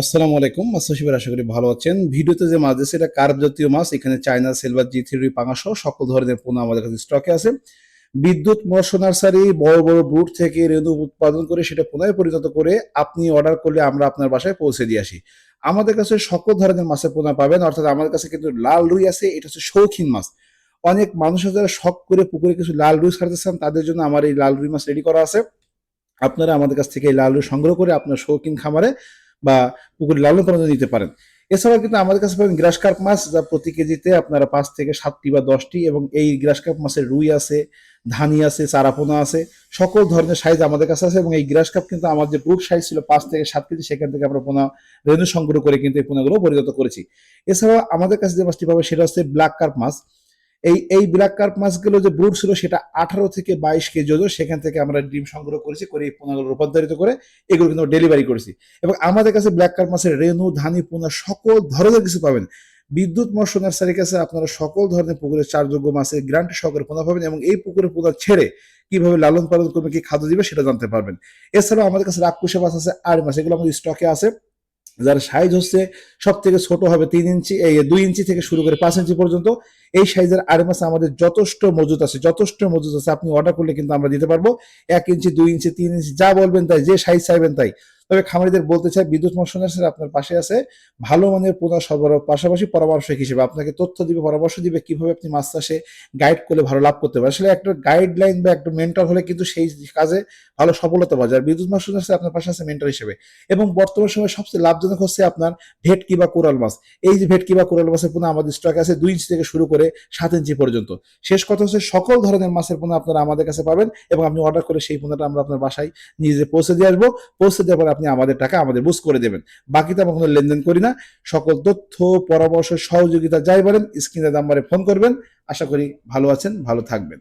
আসসালামু আলাইকুম। মাছ শিবের আশা করি ভালো আছেন। ভিডিওতে যে মাছ আছে, এটা কার্প জাতীয় মাছ। এখানে চায়না, সিলভার, জি থ্রি পাঙাশ সহ সকল ধরনের পোনা আমাদের কাছে স্টকে আছে। বিদ্যুৎ, মৎস্য, নার্সারি, বড় বড় ব্রুট থেকে রেণু উৎপাদন করে সেটা পুনরায় পরিণত করে আপনি অর্ডার করলে আমরা আপনার বাসায় পৌঁছে দিয়ে আসি। আমাদের কাছে সকল ধরনের মাছের পোনা পাবেন, অর্থাৎ আমাদের কাছে কিন্তু লাল রুই আছে, এটা হচ্ছে শৌখিন মাছ। অনেক মানুষ যারা শখ করে পুকুরে কিছু লাল রুই ছাড়তে চান তাদের জন্য আমার এই লাল রুই মাছ রেডি করা আছে। আপনারা আমাদের কাছ থেকে এই লাল রুই সংগ্রহ করে আপনার শৌখিন খামারে বা পুকুরে লালন পালন নিতে পারেন। এছাড়াও কিন্তু আমাদের কাছে পাবেন গ্রাস কার্প মাছ, যা প্রতি কেজিতে আপনারা পাঁচ থেকে সাতটি বা দশটি এবং এই গ্রাস কার্প মাছের রুই আছে, ধানি আছে, চারাপোনা আছে, সকল ধরনের সাইজ আমাদের কাছে আছে এবং এই গ্রাস কাপ কিন্তু আমার যে ব্রুট সাইজ ছিল পাঁচ থেকে সাত কেজি, সেখান থেকে আমরা পোনা রেণু সংগ্রহ করে কিন্তু এই পোনাগুলো পরিণত করেছি। এছাড়াও আমাদের কাছে যে মাছটি পাবে সেটা হচ্ছে ব্ল্যাক কার্প মাছ। এই এই ব্ল্যাক কার্প মাছগুলো যে ব্রুড ছিল সেটা আঠারো থেকে বাইশ কেজি ওজন, সেখান থেকে আমরা ডিম সংগ্রহ করেছি, করে এই পোনাগুলো রূপান্তরিত করে এগুলো কিন্তু ডেলিভারি করেছি। এবং আমাদের কাছে ব্ল্যাক কার্প মাছের রেনু ধানি, পোনা সকল ধরনের কিছু পাবেন। বিদ্যুৎ মৎস্য নার্সারির কাছে আপনারা সকল ধরনের পুকুরের চারযোগ্য মাছের গ্রান্ট সহকারে পোনা পাবেন এবং এই পুকুরের পোনা ছেড়ে কীভাবে লালন পালন করবে, কি খাদ্য দিবে সেটা জানতে পারবেন। এছাড়াও আমাদের কাছে রাক্ষসে মাছ আছে আর মাছ, এগুলো আমাদের স্টকে আছে। যার সাইজ হচ্ছে সব থেকে ছোট হবে তিন ইঞ্চি, এই দুই ইঞ্চি থেকে শুরু করে পাঁচ ইঞ্চি পর্যন্ত, এই সাইজের আর মাসে আমাদের যথেষ্ট মজুত আছে, যথেষ্ট মজুত আছে। আপনি অর্ডার করলে কিন্তু আমরা দিতে পারব। এক ইঞ্চি, দুই ইঞ্চি, তিন ইঞ্চি, যা বলবেন তাই, যে সাইজ চাইবেন তাই। তবে খামারিদের বলতে চাই, বিদ্যুৎ মশনার্সের আপনার পাশে আছে, ভালো মানের পোনা সরবরাহ, পাশাপাশি পরামর্শক হিসেবে আপনাকে তথ্য দিবে, পরামর্শ দিবে কীভাবে আপনি মাছ চাষে গাইড করলে ভালো লাভ করতে পারেন আসলে একটা গাইডলাইন বা একটা মেন্টর হলে কিন্তু সেই কাজে ভালো সফলতা পাওয়া যায়। বিদ্যুৎ মশনার্সের আপনার পাশে আছে মেন্টর হিসেবে। এবং বর্তমান সময়ে সবচেয়ে লাভজনক হচ্ছে আপনার ভেটকি বা কোরাল মাছ। এই যে ভেটকি বা কোরাল মাছের পোনা আমাদের স্টক আছে দুই ইঞ্চি থেকে শুরু করে সাত ইঞ্চি পর্যন্ত। শেষ কথা হচ্ছে সকল ধরনের মাছের পোনা আপনারা আমাদের কাছে পাবেন এবং আপনি অর্ডার করে সেই পোনাটা আমরা আপনার বাসায় নিজে পৌঁছে দিয়ে আসব। পৌঁছে দেওয়ার পর আপনি আমাদের টাকা আমাদের বুঝ করে দেবেন। বাকি তো আমরা কোনো লেনদেন করি না। সকল তথ্য, পরামর্শ, সহযোগিতা যাই বলেন স্ক্রিনের নাম্বারে ফোন করবেন। আশা করি ভালো আছেন, ভালো থাকবেন।